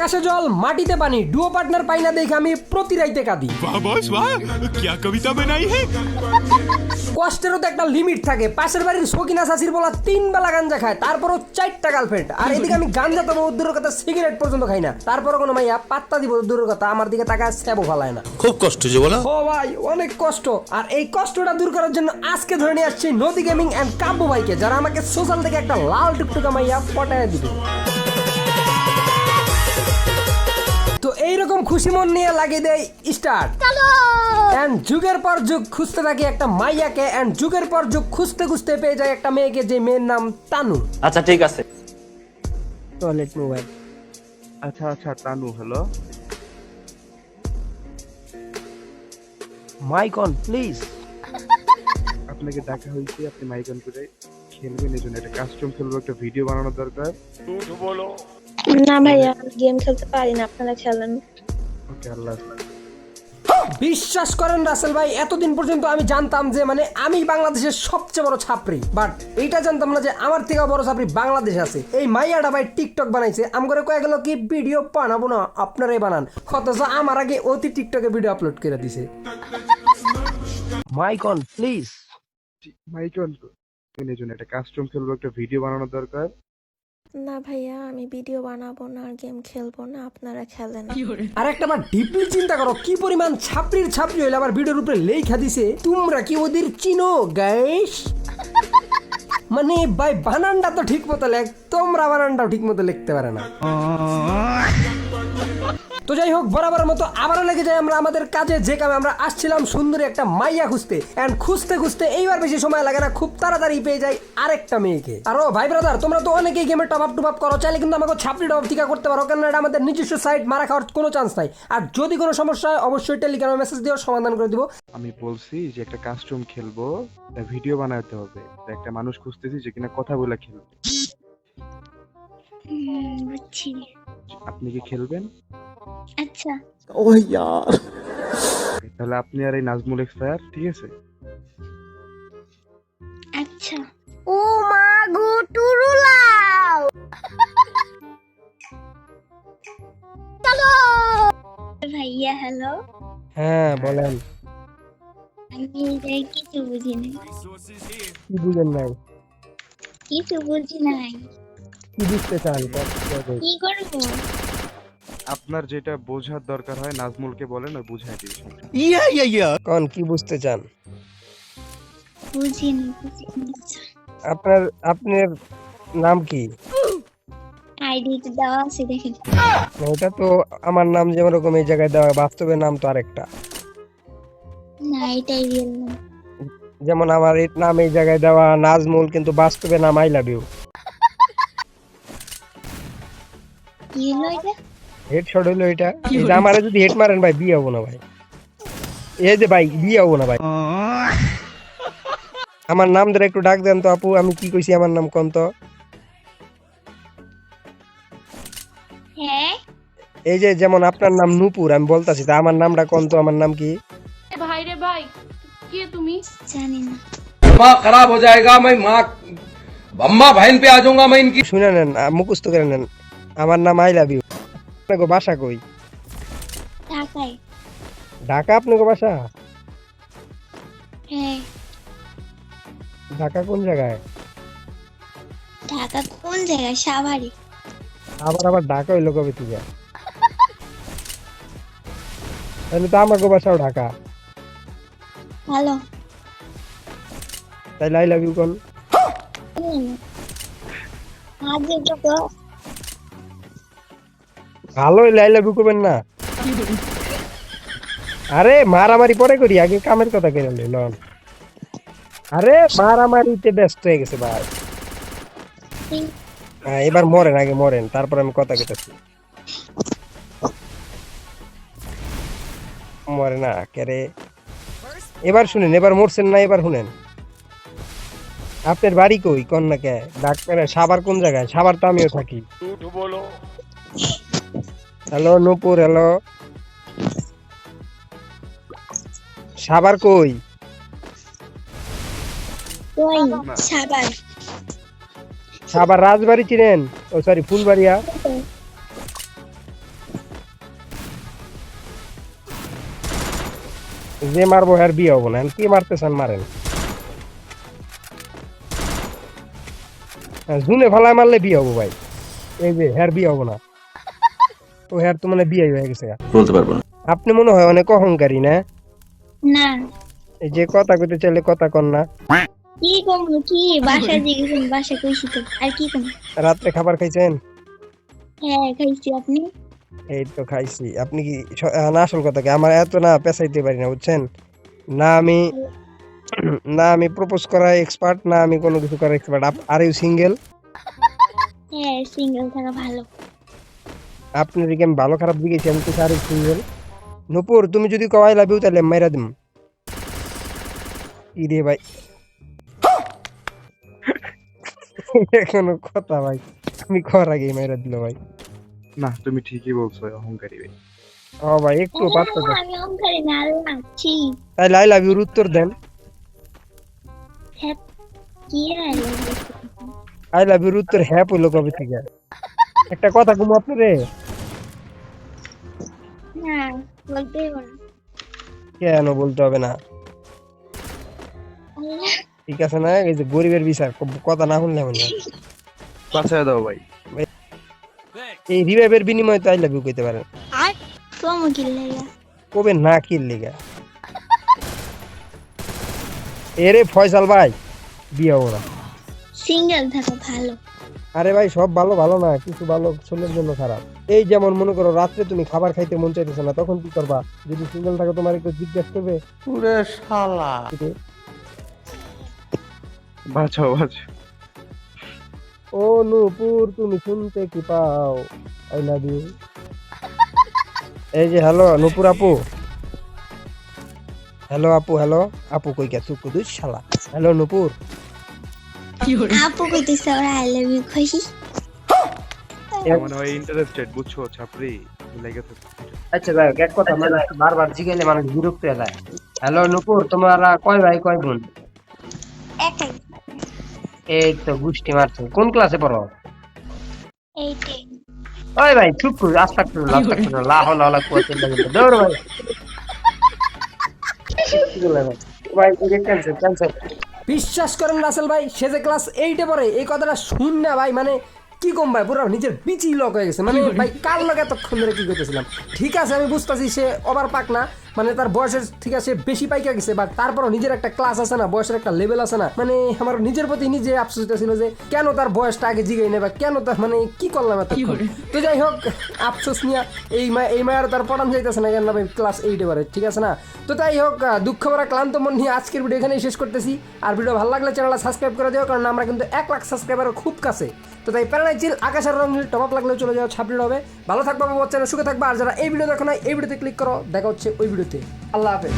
আকাশে জল মাটিতে পানি ডুও পার্টনার পাই না দেখে আমি প্রতি রাইতে কাঁদি। কবিতা বানাই কষ্টেরও তো একটা লিমিট থাকে। পাশের বাড়ির সকিনা শাসির বলা তিন বেলা গাঞ্জা খায় তারপরও চারটা গার্লফ্রেন্ড আর এদিকে আমি গাঞ্জা তো দূরের কথা সিগারেট পর্যন্ত খাই না। তারপর কোনো মাইয়া পাত্তা দিব দূরের কথা আমার দিকে তাকায় স্যাবো ফালায় না। খুব কষ্ট যে বলো। ও ভাই অনেক কষ্ট। আর এই কষ্টটা দূর করার জন্য আজকে ধরে নিয়ে আসছি নদী গেমিং এন্ড কাব্য ভাইকে যারা আমাকে সোশ্যাল থেকে একটা লাল টুকটুকা মাইয়া পটায় দিবে। খুশি মন নিয়ে লাগিয়ে দেয় স্টার্ট এন্ড যুগের পর যুগ খুঁজতে থাকি একটা মাইয়াকে এন্ড যুগের পর যুগ খুঁজতে খুঁজতে পেয়ে যায় একটা মেয়েকে যে মেয়ের নাম তানু। আচ্ছা ঠিক আছে। টয়লেট মোবাইল আচ্ছা আচ্ছা Tanu hello mike on please আপনাকে ডাকা হয়েছে আপনি মাইক অন করে খেলবেন এই জন্য একটা কাস্টম খেলব একটা ভিডিও বানানোর দরকার। না ভাইয়া গেম খেলতে পারি না আপনারা খেলেন। ওকে আল্লাহ। বিশ্বাস করেন রাসেল ভাই এতদিন পর্যন্ত আমি জানতাম যে মানে আমি বাংলাদেশের সবচেয়ে বড় ছাপরি বাট এইটা জানতাম না যে আমার থেকে বড় ছাপরি বাংলাদেশ আছে। এই মাইয়াটা ভাই টিকটক বানাইছে। আম করে কয়ে গেল কি ভিডিও বানাবো না আপনারাই বানান। অথচ আমার আগে অতি টিকটকে ভিডিও আপলোড করে দিছে। Mike on please mike on একটা কাস্টম খেলব একটা ভিডিও বানানোর দরকার। না ভাইয়া আমি ভিডিও বানাবো না আর গেম খেলব না আপনারা খেলেন। আর একটা আমার ডিপলি চিন্তা করো কি পরিমাণ ছাপড়ির ছাপড়ি হইলে আবার ভিডিওর উপরে লেখা দিছে তোমরা কি ওদের চিনো গাইস মানে ভাই বানানটা তো ঠিক মতো লেখ তোমরা বানানটাও ঠিক মতো লিখতে পারে না। তো যাই হোক বরাবর মতো আবারও লেগে যায় আমরা আমাদের কাজে। যে কামে আমরা আসছিলাম সুন্দরী একটা মাইয়া খুঁজতে। এন্ড খুঁজতে খুঁজতে এইবার বেশি সময় লাগে না খুব তাড়াতাড়ি পেয়ে যাই আরেকটা মেয়েকে। আর ও ভাই ব্রাদার তোমরা তো অনেকেই গেমে টপ আপ টপ আপ করো চাইলে কিন্তু আমাকে ছাপড়ি টপ টিকা করতে পারো কারণ এটা আমাদের নিজস্ব সাইট মারা খাওয়ার কোনো চান্স নাই। আর যদি কোনো সমস্যা হয় অবশ্যই টেলিগ্রামে মেসেজ দিও সমাধান করে দিব। আমি বলছি যে একটা কাস্টম খেলব ভিডিও বানাতে হবে একটা মানুষ খুঁজতেছি যে কিনা কথা বলে খেলবে। বুঝছি। আপনি কি খেলবেন? আচ্ছা। তাহলে আপনি আর এই নাজমুল এক্সপায়ার ঠিক আছে? আচ্ছা। ও মা গো টুরুলাও চলো! ভাইয়া হ্যালো? হ্যাঁ বলেন। আমি এই কিছু বুঝি নাই। কি বুঝেন নাই? কিছু বুঝি নাই। কি বুঝতে চান কি করব? আপনার যেটা বোঝার দরকার হয় নাজমুলকে বলেন আর বুঝাই দিই ইয়া ইয়া ইয়া। কোন কি বুঝতে চান? বুঝিনি বুঝিনি। আপনার আপনার নাম কি? আইডি তো দেওয়া আছে দেখেন। ওটা তো আমার নাম যেমন রকম এই জায়গায় দেওয়া বাস্তবে নাম তো আরেকটা। না এটাই রিয়েল না। যেমন আমার এই নাম এই জায়গায় দেওয়া নাজমুল কিন্তু বাস্তবে নাম আই লাভ ইউ। কি হলো এটা হেডশট হইলো এটা এই যে আমারে যদি হেড মারেন ভাই বিয়ে হবো না ভাই এই যে ভাই বিয়ে হবো না ভাই আমার নাম ধরে একটু ডাক দেন তো আপু আমি কি কইছি আমার নাম কোন তো হ্যাঁ এই যে যেমন আপনার নাম নূপুর আমি বলতাছি তা আমার নামটা কোন তো আমার নাম কি ভাই রে ভাই কে তুমি জানি না दिमाग खराब हो जाएगा मैं माँ अम्मा बहन पे आ जाऊंगा मैं इनकी শুনে নেন আ, মুখস্থ করে নেন আমার নাম আই লাভ ইউ আপনাকে বাসা কই? ঢাকায়। ঢাকা আপনাকে বাসা? হ্যাঁ। ঢাকা কোন জায়গায়? ঢাকা কোন জায়গায়? সাভারি। আবার আবার ঢাকা হইল কবে থেকে? তাহলে তো আমাকে বাসাও ঢাকা। ভালো। তাইলে আই লাভ ইউ কোন? আজ তো ভালো হইলে আই করবেন না। আরে, মারামারি পরে করি, আগে কামের কথা কেন লন। আরে, মারামারিতে ব্যস্ত হয়ে গেছে ভাই। হ্যাঁ এবার মরেন, আগে মরেন, তারপর আমি কথা কেটেছি মরে না কেরে এবার শুনেন, এবার মরছেন না, এবার শুনেন। আপনার বাড়ি কই কন্যা কে ডাক্তার, সাবার কোন জায়গায়? সাবার তো আমিও থাকি। Hello Nupur hello. সাবার কই? সাবার সাবার রাজবাড়ি চিনেন? ও সরি ফুলবাড়িয়া। যে মারবো আর বিয়ে হব না। কি মারতে চান মারেন হ্যাঁ, ঝুনে ফালায় মারলে বিয়ে হব ভাই। এই যে হ্যার বিয়ে হব না। ও হ্যার তো মানে বিয়ে হয়ে গেছে। বলতে পারব না। আপনি মনে হয় অনেক অহংকারী না? না। এই যে কথা কইতে চাইলে কথা কন না। কি কমলো কি? বাসা জিগেছেন বাসা কইছি তো। আর কি কম? রাত্রে খাবার খাইছেন? হ্যাঁ খাইছি। আপনি? এই তো খাইছি। আপনি কি না আসল কথা কি? আমার এত না পেঁচাইতে পারি না বুঝছেন? না আমি না আমি প্রপোজ করা এক্সপার্ট না আমি কোনো কিছু করা এক্সপার্ট আর ইউ সিঙ্গেল হ্যাঁ সিঙ্গেল থাকা ভালো। আপনি দিকে আমি ভালো খারাপ দিকেছি আমি তো আর সিঙ্গেল নপুর তুমি যদি কওয়াই লাভিও তাহলে মাইরা দিম। কি রে ভাই। এখনও কথা ভাই। আমি কর আগে মাইরা দিল ভাই। না তুমি ঠিকই বলছো অহংকারী ভাই। ও ভাই একটু পাত্তা দাও। আমি অঙ্কারে না আল্লাহ ছি তাহলে আই লাভ ইউর উত্তর দেন। হ্যাঁ কি রে আই লাভ ইউর উত্তর হ্যাঁ পইলো কবে থেকে? একটা কথা কমু আপনি রে। না বলতেই পারো কেন বলতে হবে না? ঠিক আছে না এই যে গরিবের বিচার কথা না শুনলে মনে হয়। বাঁচায় দাও ভাই। এই রিভাইভের বিনিময়ে তো আই লাভ ইউ কইতে পারেন কি লেগা? কবে না কি লিগা? এরে ফয়সাল ভাই বিয়ে ওরা সিঙ্গেল থাকা ভালো। আরে ভাই সব ভালো ভালো না কিছু ভালো ছেলের জন্য খারাপ। এই যেমন মনে করো রাত্রে তুমি খাবার খাইতে মন চাইতেছে না তখন কি করবা? যদি সিঙ্গেল থাকো তোমার একটু জিজ্ঞেস করবে? বাঁচাও বাঁচাও। ও নূপুর তুমি শুনতে কি পাও? আই লাভ ইউ এই যে হ্যালো নূপুর আপু। হ্যালো আপু হ্যালো আপু কই গে চুপ দুই শালা। হ্যালো নূপুর আপু কইতেছে ওরা আই লাভ ইউ কই মনে হয় ইন্টারেস্টেড বুঝছ ছাপরি লেগে থাকে আচ্ছা এক কথা মানে বারবার জিগাইলে মানুষ বিরক্ত হয়ে যায়। হ্যালো নূপুর তোমরা কয় ভাই কয় বোন? একাই। এই তো গুষ্টি মারছো। কোন ক্লাসে পড়ো? এইটে। ওই ভাই চুপ করু আস্তাক করু আস্তাক করু লা হাওলা ওয়ালা কুওয়াতা ইল্লা দৌড় ভাই। ভাই? ক্যান্সেল ক্যান্সেল বিশ্বাস করেন রাসেল ভাই সে যে ক্লাস এইটে পরে এই কথাটা শুন না ভাই মানে কি কম ভাই পুরো নিজের বিচি লক হয়ে গেছে। মানে ভাই কার লগে এতক্ষণ ধরে কি করতেছিলাম? ঠিক আছে আমি বুঝতেছি সে ওভার পাক না। মানে তার বয়সের ঠিক আছে বেশি পাইকা গেছে বাট তারপরও নিজের একটা ক্লাস আছে না বয়সের একটা লেভেল আছে না। মানে আমার নিজের প্রতি নিজে আফসোস ছিল যে কেন তার বয়সটা আগে জিগাই নেই বা কেন তার মানে কি করলাম এত তো যাই হোক আফসোস নিয়ে এই মা এই মায়ের তার পড়ান যাইতেছে না কেন ভাই ক্লাস এইটে পরে ঠিক আছে না? তো তাই হোক দুঃখ ভরা ক্লান্ত মন নিয়ে আজকের ভিডিও এখানেই শেষ করতেছি। আর ভিডিও ভালো লাগলে চ্যানেলটা সাবস্ক্রাইব করে দিও কারণ আমরা কিন্তু এক লাখ সাবস্ক্রাইবারের খুব কাছে। তো তাই প্যারানাই চিল আকাশের রঙ টপ আপ লাগলেও চলে যাও ছাপড়ি হবে ভালো থাকব বাবা চ্যানেল সুখে থাকবা। আর যারা এই ভিডিও দেখো না এই ভিডিওতে ক্লিক করো। দেখা হচ্ছে ওই I love it.